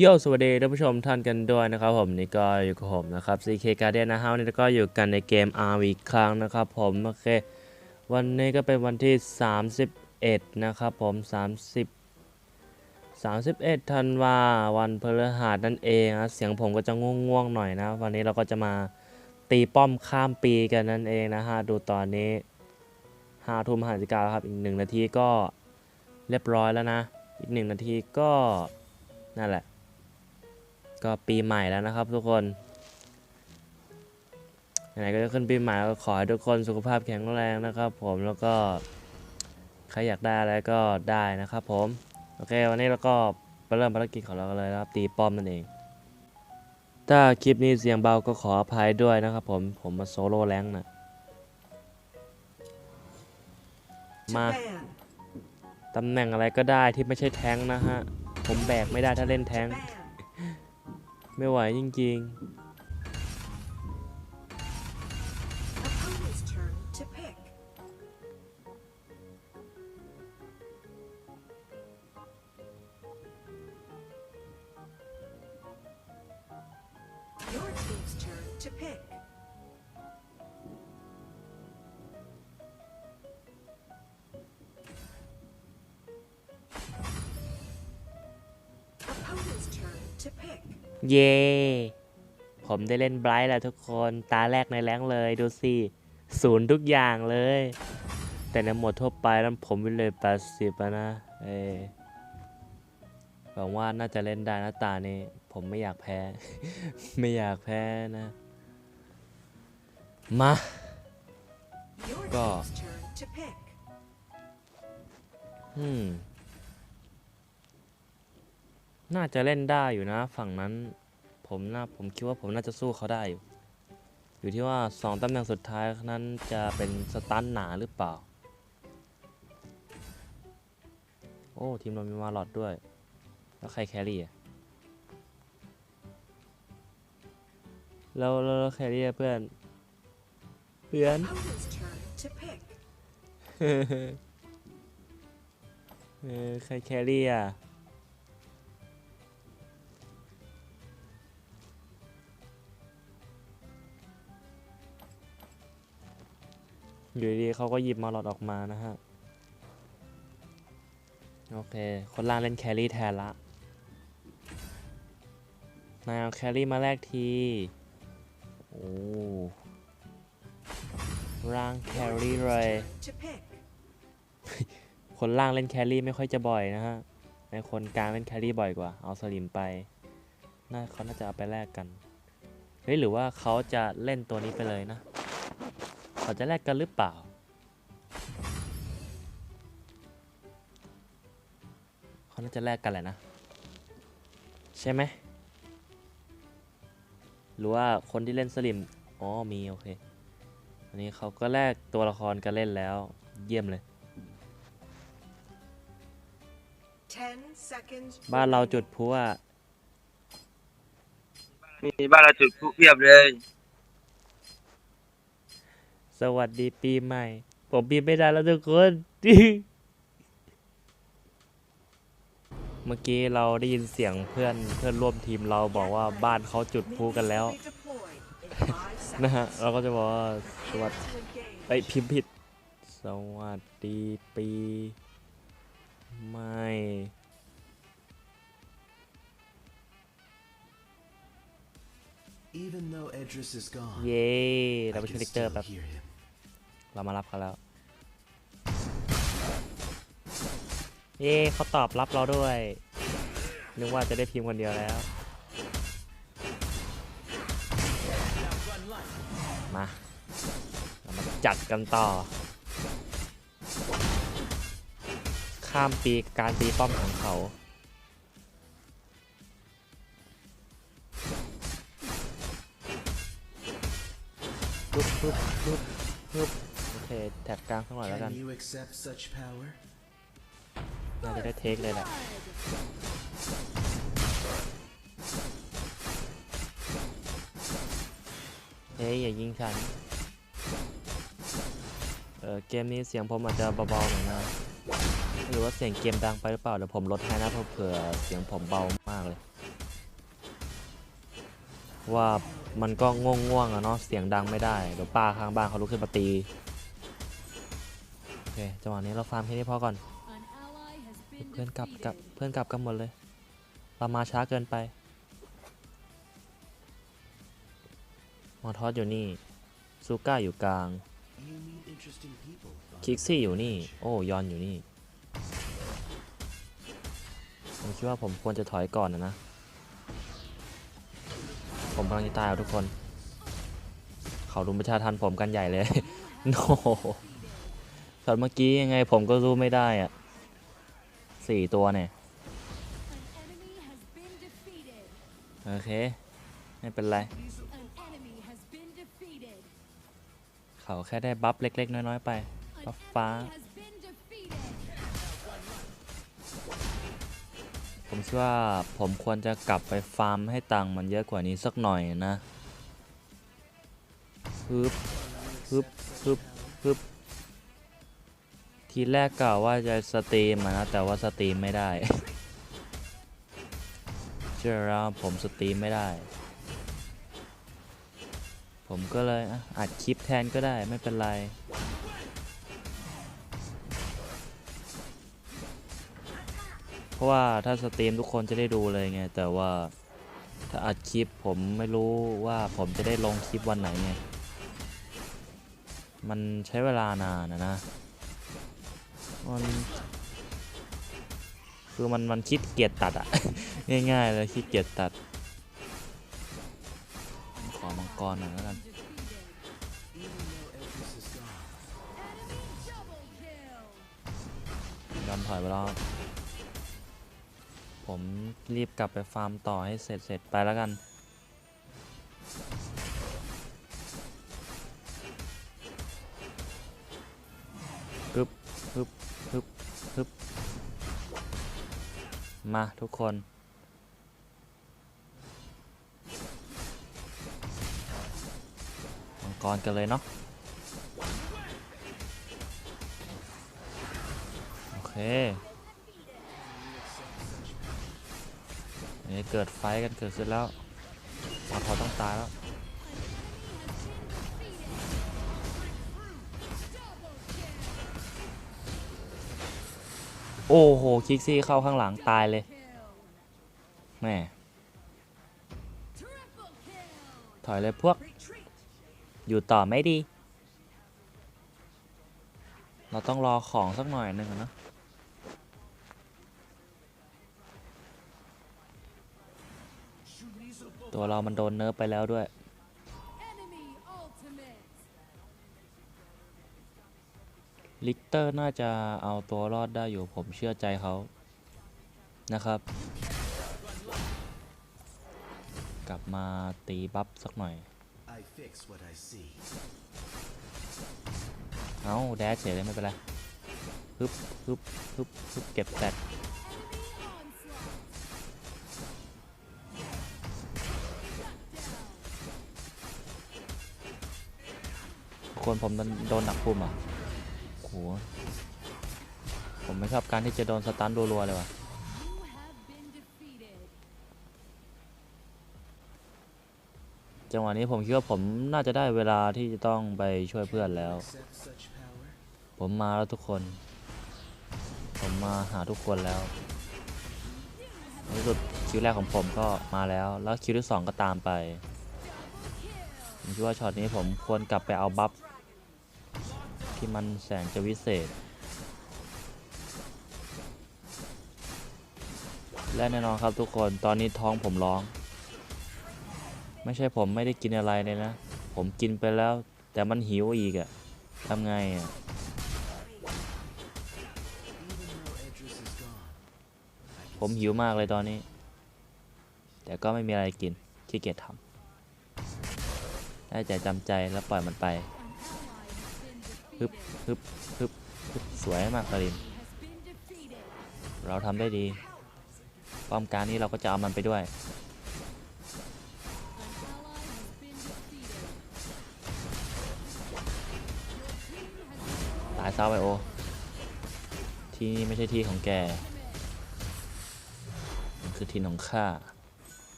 โยสวัสดีท่านผู้ชมท่านกันด้วยนะครับผมนี่ก็อยู่กับผมนะครับ CK Guardian นะฮะวันนี้ก็อยู่กันในเกม RV อีกครั้งนะครับผมโอเควันนี้ก็เป็นวันที่ 31 นะครับผม 30 31ธันวาวันพฤหัสนั่นเองนะเสียงผมก็จะง่วงๆหน่อยนะ วันนี้เราก็จะมาตีป้อมข้ามปีกันนั่นเองนะฮะดูตอนนี้ห้าทุ่มห้าสิบเก้าครับอีกหนึ่งนาทีก็เรียบร้อยแล้วนะ อีกหนึ่งนาทีก็นั่นแหละ ก็ปีใหม่แล้วนะครับทุกคนไหนๆก็จะขึ้นปีใหม่ก็ขอให้ทุกคนสุขภาพแข็งแรงนะครับ ผมแล้วก็ใครอยากได้อะไรก็ได้นะครับ ผมโอเควันนี้เราก็ไปเริ่มภารกิจของเรากันเลยนะครับ ตีป้อมนั่นเอง ถ้าคลิปนี้เสียงเบาก็ขออภัยด้วยนะครับ ผมผมมาโซโล่แรงค์นะมา Japan, ตำแหน่งอะไรก็ได้ที่ไม่ใช่แท้งค์นะฮะผมแบกไม่ได้ถ้าเล่นแท้งค์ Japan, ไม่ไหวจริง opponent's turn to pick. Your team's turn to pick. เย่ผมได้เล่นไบรท์แล้วทุกคนตาแรกในแรงค์เลยดูสิศูนย์ทุกอย่างเลย แต่ในโหมดทั่วไปนั้นผมวิเลยแปดสิบอะนะเออหวังว่าน่าจะเล่นได้นะตานี้ ผมไม่อยากแพ้ ไม่อยากแพ้นะ มา Your Go. team's turn to pick. อืม น่าจะเล่นได้อยู่นะ ฝั่งนั้น ผมน่าผมคิดว่าผมน่าจะสู้เขาได้อยู่ อยู่ที่ว่าสองตำแหน่งสุดท้ายนั้นจะเป็นสตันหนาหรือเปล่า โอ้ทีมเรามีมาลอดด้วย แล้วใครแครี่อะแล้วแล้วแล้วแครี่อะเพื่อน เพื่อน Opponent's turn to pick. เออใครแครี่อะ อยู่ดีเขาก็หยิบมาหลอดออกมานะฮะ โอเค คนล่างเล่นแครี่แทนละ นายเอาแครี่มาแลกที โอ้ร่างแครี่เลย คนล่างเล่นแครี่ไม่ค่อยจะบ่อยนะฮะ ในคนกลางเล่นแครี่บ่อยกว่า เอาสลิมไป น่าเขาน่าจะเอาไปแลกกัน เฮ้ยหรือว่าเขาจะเล่นตัวนี้ไปเลยนะ เขาจะแลกกันหรือเปล่า เขาน่าจะแลกกันแหละนะ ใช่ไหม หรือว่าคนที่เล่นสลิม อ๋อ มี โอเค อันนี้เขาก็แลกตัวละครกันเล่นแล้ว เยี่ยมเลย Ten seconds. บ้านเรา remaining. จุดพลุอะมีบ้านเราจุดพลุเพียบเลย สวัสดีปีใหม่ ผมปีไม่ได้แล้วทุกคน เมื่อกี้เราได้ยินเสียงเพื่อนเพื่อนร่วมทีมเราบอกว่าบ้านเขาจุดพลุกันแล้ว นะฮะเราก็จะบอกว่าสวัสดี To engage. เอ้ยพิมพ์ผิด สวัสดีปี ใหม่ Even though Edris is gone, เย้เรา I ไป can ช่วยลิกเตอ still ร์แป๊บ hear him. เรามารับเขาแล้ว เย้เขาตอบรับเราด้วย นึกว่าจะได้พิมพ์คนเดียวแล้ว มาเรามาจัดกันต่อ ข้ามปีการตีป้อมของเขา ปึ๊บปึ๊บปึ๊บปึ๊บโอเคแท็บกลางสักหน่อยแล้วกัน Can you accept such power? น่าจะได้เทคเลยแหละเฮ้ยอย่ายิงฉัน เออเกมนี้เสียงผมอาจจะเบาๆหน่อยนะหรือว่าเสียงเกมดังไปหรือเปล่าเดี๋ยวผมลดให้นะเพราะเผื่อเสียงผมเบามากเลย ว่ามันก็ง่วงง่วงๆอะเนาะเสียงดังไม่ได้เดี๋ยวป้าข้างบ้านเขาลุกขึ้นมาตีโอเคจังหวะนี้เราฟาร์มแค่นี้พอก่อนเพื่อนกลับกับเพื่อนกลับกันหมดเลยเรามาช้าเกินไปมอทอสอยู่นี่ซูก้าอยู่กลางคิกซี่อยู่นี่ โอ้ยอนอยู่นี่ ผมคิดว่าผมควรจะถอยก่อนนะนะ ผมกำลังจะตายแล้วทุกคน เขารุมประชาทันผมกันใหญ่เลยโนตอนเมื่อกี้ยังไงผมก็รู้ไม่ได้อะสี่ตัวเนี่ย โอเค ไม่เป็นไร เขาแค่ได้บัฟเล็ก ๆ น้อย ๆ ไป บัฟฟ้า ผมคิดว่าผมควรจะกลับไปฟาร์มให้ตังค์มันเยอะกว่านี้สักหน่อยนะฮึบฮึบฮึบฮึบทีแรกกล่าวว่าจะสตรีมนะ แต่ว่าสตรีมไม่ได้เชื่อแล้วผมสตรีมไม่ได้ ผมก็เลยอัดคลิปแทนก็ได้ไม่เป็นไร เพราะว่าถ้าสตรีมทุกคนจะได้ดูเลยไง แต่ว่าถ้าอัดคลิปผมไม่รู้ว่าผมจะได้ลงคลิปวันไหนไง มันใช้เวลานานนะนะมันคือมันมันคิดเกียจตัดอะ ง่ายๆเลยคิดเกียจตัด ขอมังกรหน่อยแล้วกันยอมถอยไปแล้ว ผมรีบกลับไปฟาร์มต่อให้เสร็จเสร็จไปแล้วกัน ฮึบฮึบฮึบฮึบมาทุกคนมังกรกันเลยเนาะโอเค นี่เกิดไฟกันเกิดขึ้นแล้วมอทอต้องตายแล้วโอ้โห คิกซี่เข้าข้างหลังตายเลย แม่ ถอยเลยพวก อยู่ต่อไม่ดี เราต้องรอของสักหน่อยหนึ่งนะ ตัวเรามันโดนเนิร์ฟไปแล้วด้วย Enemy ultimate. ลิกเตอร์น่าจะเอาตัวรอดได้อยู่ผมเชื่อใจเขานะครับ กลับมาตีบัฟสักหน่อย I fix what I see. เอ้าแดชเฉยเลยไม่เป็นไรฮึบฮึบฮึบฮึบเก็บแตก คนผมโดนโดนหนักปุ่มอะโหผมไม่ชอบการที่จะโดนสตันรัวๆเลยว่ะจังหวะนี้ผมคิดว่าผมน่าจะได้เวลาที่จะต้องไปช่วยเพื่อนแล้ว ผมมาแล้วทุกคน ผมมาหาทุกคนแล้วในที่สุดคิวแรกของผมก็มาแล้ว แล้วคิวที่สองก็ตามไปผมคิดว่าช็อตนี้ผมควรกลับไปเอาบัฟ ที่มันแสนจะวิเศษ และแน่นอนครับทุกคนตอนนี้ท้องผมร้อง ไม่ใช่ผมไม่ได้กินอะไรเลยนะ ผมกินไปแล้ว แต่มันหิวอีกอะทำไงอะผมหิวมากเลยตอนนี้ แต่ก็ไม่มีอะไรกินขี้เกียจทำได้แต่จำใจแล้วปล่อยมันไป ฮึบฮึบฮึบฮึบสวยมากคาริน เราทำได้ดีป้อมการนี้เราก็จะเอามันไปด้วย ตายซาไวโอ ที่นี่ไม่ใช่ที่ของแก มันคือที่ของข้า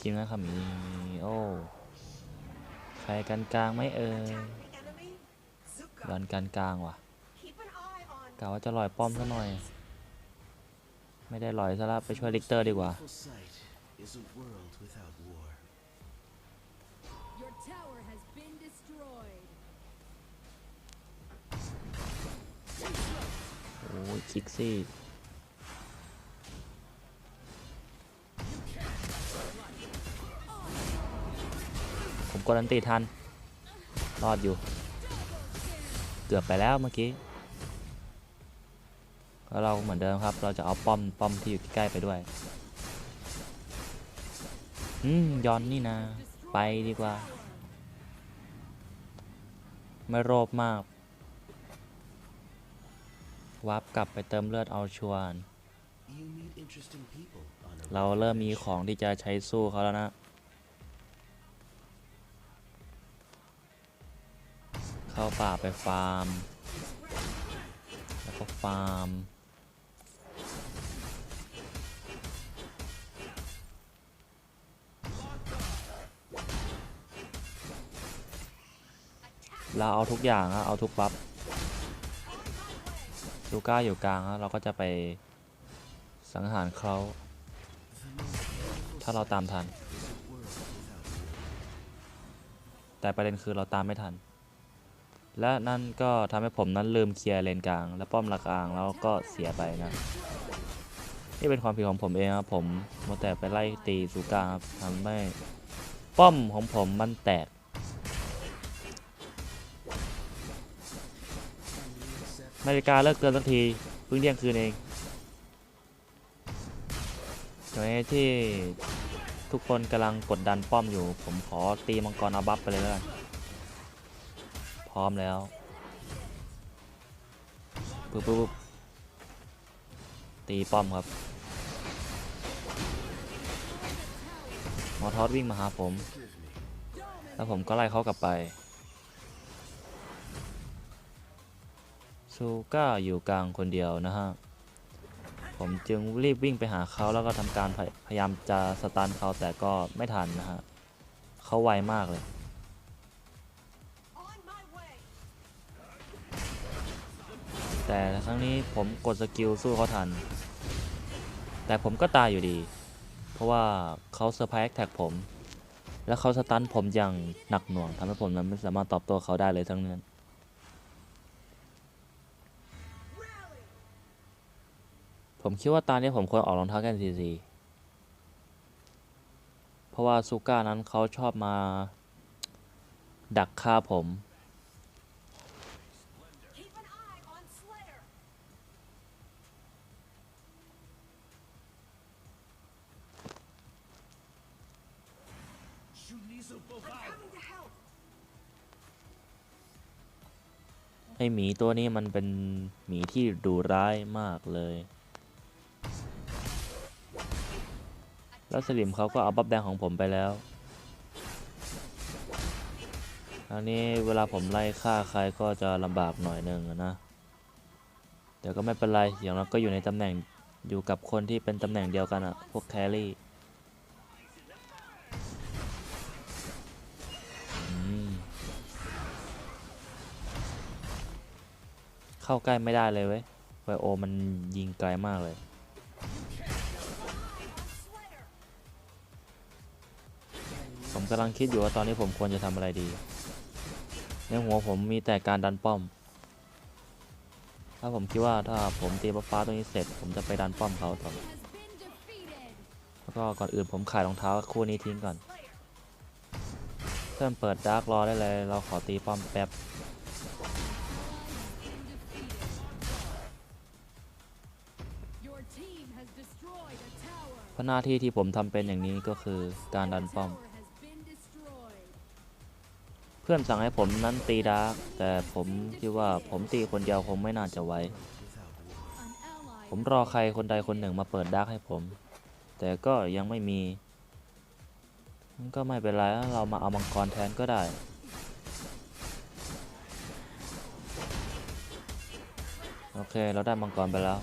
ทีมนะครับมีโอ้ใครกันกลางไม่เอ่ยบอนกันกลางว่ะกะว่าจะลอยป้อมซะหน่อย ไม่ได้ลอยซะละไปช่วยลิกเตอร์ดีกว่าโอ้ยคิกซี่ ดอันตีทัน รอดอยู่ เกือบไปแล้วเมื่อกี้แล้วเราเหมือนเดิมครับ เราจะเอาป้อมป้อมที่อยู่ใกล้ไปด้วย อืมยอนนี่นะ ไปดีกว่า ไม่โลภมาก วับกลับไปเติมเลือดเอาชวน เราเริ่มมีของที่จะใช้สู้เขาแล้วนะ ป่าไปฟาร์ม แล้วก็ฟาร์ม เราเอาทุกอย่างอะเอาทุกบัฟลูก้าอยู่กลางอะเราก็จะไปสังหารเขาถ้าเราตามทัน แต่ประเด็นคือเราตามไม่ทัน และนั่นก็ทำให้ผมนั้นลืมเคลียร์เลนกลาง และป้อมหลักกลางแล้วก็เสียไปนะ นี่เป็นความผิดของผมเองครับผมมัวแต่ไปไล่ตีซูกาครับทำให้ป้อมของผมมันแตก นาฬิกาเลิกเตือนสักทีเพิ่งเที่ยงคืนเองตอนนี้ที่ทุกคนกำลังกดดันป้อมอยู่ ผมขอตีมังกรเอาบัฟไปเลยแล้วกัน พร้อมแล้วปุ๊บปุ๊บปุ๊บตีป้อมครับมอทอสวิ่งมาหาผม แล้วผมก็ไล่เขากลับไปซูก้าอยู่กลางคนเดียวนะฮะ ผมจึงรีบวิ่งไปหาเขาแล้วก็ทำการพยพยายามจะสตันเขาแต่ก็ไม่ทันนะฮะเขาไวมากเลย แต่ครั้งนี้ผมกดสกิลสู้เขาทัน แต่ผมก็ตายอยู่ดี เพราะว่าเขาเซอร์ไพรส์แท็กผม แล้วเขาสตันผมอย่างหนักหน่วงทำให้ผมนั้นไม่สามารถตอบโต้เขาได้เลยทั้งนั้นผมคิดว่าตอนนี้ผมควรออกรองเท้าแกนซีซีเพราะว่าซูก้านั้นเขาชอบมา ดักฆ่าผม ไอหมีตัวนี้มันเป็นหมีที่ดุร้ายมากเลย แล้วสลิมเขาก็เอาบัฟแดงของผมไปแล้วคราวนี้เวลาผมไล่ฆ่าใครก็จะลำบากหน่อยหนึ่งอะนะ แต่ก็ไม่เป็นไร อย่างน้อยก็อยู่ในตำแหน่งอยู่กับคนที่เป็นตำแหน่งเดียวกันอะพวกแครี่ เข้าใกล้ไม่ได้เลยเว้ยไวโอมันยิงไกลมากเลยผมกำลังคิดอยู่ว่าตอนนี้ผมควรจะทำอะไรดี ในหัวผมมีแต่การดันป้อม ถ้าผมคิดว่าถ้าผมตีบัฟฟ้าตรงนี้เสร็จ ผมจะไปดันป้อมเขาต่อแล้วก็ก่อนอื่นผมขายรองเท้าคู่นี้ทิ้งก่อน เพื่อนเปิดดาร์กรอได้เลย เราขอตีป้อมแป๊บ เพราะหน้าที่ที่ผมทำเป็นอย่างนี้ก็คือการดันป้อม เพื่อนสั่งให้ผมนั้นตีดาร์กแต่ผมคิดว่าผมตีคนเดียวคงไม่น่าจะไหวผมรอใครคนใดคนหนึ่งมาเปิดดาร์กให้ผม แต่ก็ยังไม่มีก็ไม่เป็นไรเรามาเอามังกรแทนก็ได้โอเค เราได้มังกรไปแล้ว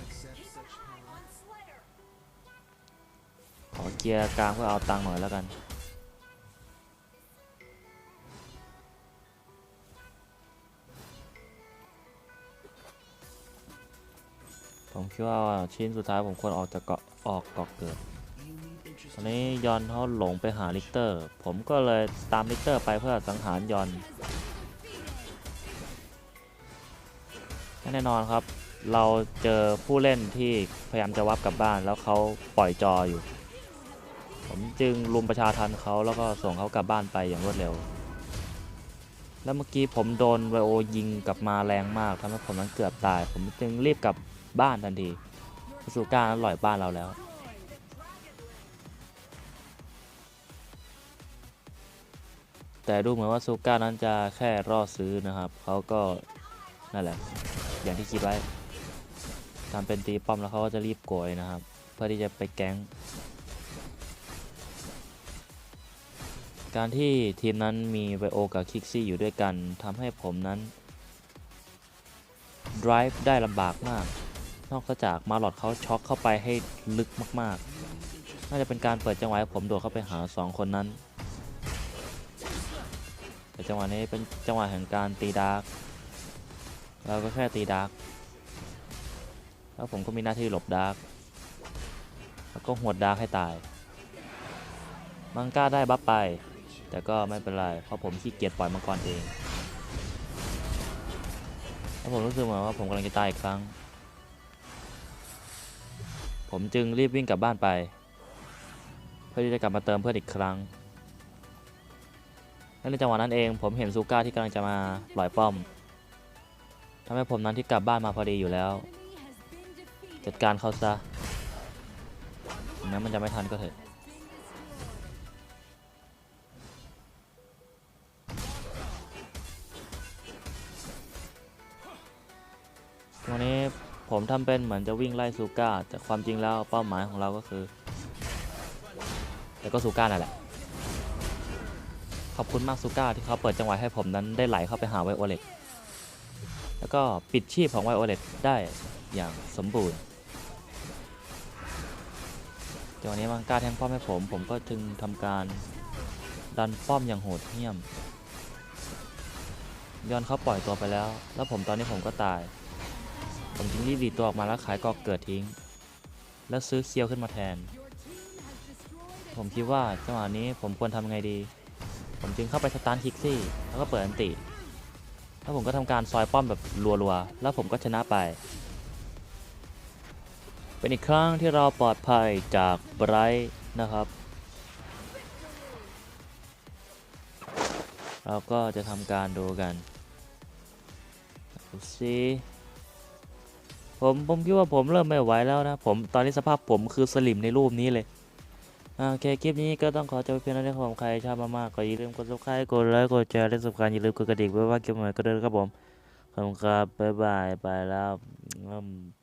เกียร์กลางเพื่อเอาตังค์หน่อยแล้วกัน ผมคิดว่าชิ้นสุดท้ายผมควรออกจากเกาะออกเกาะเกิดตอนนี้ยอนเขาหลงไปหาลิเตอร์ ผมก็เลยตามลิเตอร์ไปเพื่อสังหารยอนแน่นอนครับ เราเจอผู้เล่นที่พยายามจะวับกลับบ้านแล้วเขาปล่อยจออยู่ ผมจึงรุมประชาทันเขาแล้วก็ส่งเขากลับบ้านไปอย่างรวดเร็ว แล้วเมื่อกี้ผมโดนไวโอยิงกลับมาแรงมากทำให้ผมนั้นเกือบตาย ผมจึงรีบกลับบ้านทันทีซูก้านั้นหล่อยบ้านเราแล้วแต่ดูเหมือนว่าซูก้านั้นจะแค่รอซื้อนะครับ เขาก็นั่นแหละ อย่างที่คิดไว้ทำเป็นตีป้อมแล้วเขาก็จะรีบโกยนะครับ เพื่อที่จะไปแก๊ง การที่ทีมนั้นมีไวโอกับคิกซี่อยู่ด้วยกันทำให้ผมนั้น drive ได้ลำบากมาก นอกจากมาหลอดเขาช็อกเข้าไปให้ลึกมากๆ น่าจะเป็นการเปิดจังหวะให้ผมโดดเข้าไปหาสองคนนั้น แต่จังหวะนี้เป็นจังหวะแห่งการตีดาร์กเราก็แค่ตีดาร์กแล้วผมก็มีหน้าที่หลบดาร์กแล้วก็หวดดาร์กให้ตาย มังก้าได้บัฟไป แต่ก็ไม่เป็นไร เพราะผมขี้เกียจปล่อยมังกรเองแล้วผมรู้สึกเหมือนว่าผมกำลังจะตายอีกครั้ง ผมจึงรีบวิ่งกลับบ้านไป เพื่อที่จะกลับมาเติมเพื่อนอีกครั้ง และในจังหวะนั้นเอง ผมเห็นซูก้าที่กำลังจะมาปล่อยป้อมทำให้ผมนั้นที่กลับบ้านมาพอดีอยู่แล้ว จัดการเขาซะถึงแม้มันจะไม่ทันก็เถอะ วันนี้ผมทำเป็นเหมือนจะวิ่งไล่ซูก้าแต่ความจริงแล้วเป้าหมายของเราก็คือ แต่ก็ซูก้านั่นแหละ ขอบคุณมากซูก้าที่เขาเปิดจังหวะให้ผมนั้นได้ไหลเข้าไปหาไวโอเลตแล้วก็ปิดชีพของไวโอเลตได้อย่างสมบูรณ์จังหวะนี้มังกาแทงป้อมให้ผม ผมก็จึงทำการดันป้อมอย่างโหดเหี้ยมย้อนเขาปล่อยตัวไปแล้ว แล้วผมตอนนี้ผมก็ตาย ผมจึงรีบดีตัวออกมาแล้วขายกอกเกิดทิ้ง แล้วซื้อเคียวขึ้นมาแทน ผมคิดว่าจังหวะนี้ผมควรทำไงดี ผมจึงเข้าไปสตาร์ทคิกซี่แล้วก็เปิดอันติ แล้วผมก็ทำการซอยป้อมแบบรัวๆ แล้วผมก็ชนะไป เป็นอีกครั้งที่เราปลอดภัยจากไบรท์นะครับเราก็จะทำการดูกันดูสิ ผมผมคิดว่าผมเริ่มไม่ไหวแล้วนะ ผมตอนนี้สภาพผมคือสลิมในรูปนี้เลยโอเค คลิปนี้ก็ต้องขอจบเพียงเท่านี้ครับผมใครชอบมากๆก็อย่าลืมกด subscribe กดไลค์กดแชร์และสำคัญอย่าลืมกดกระดิ่งไว้ว่าเก็บใหม่ก็เดินครับผมขอบคุณครับบ๊ายบายไปแล้วอืม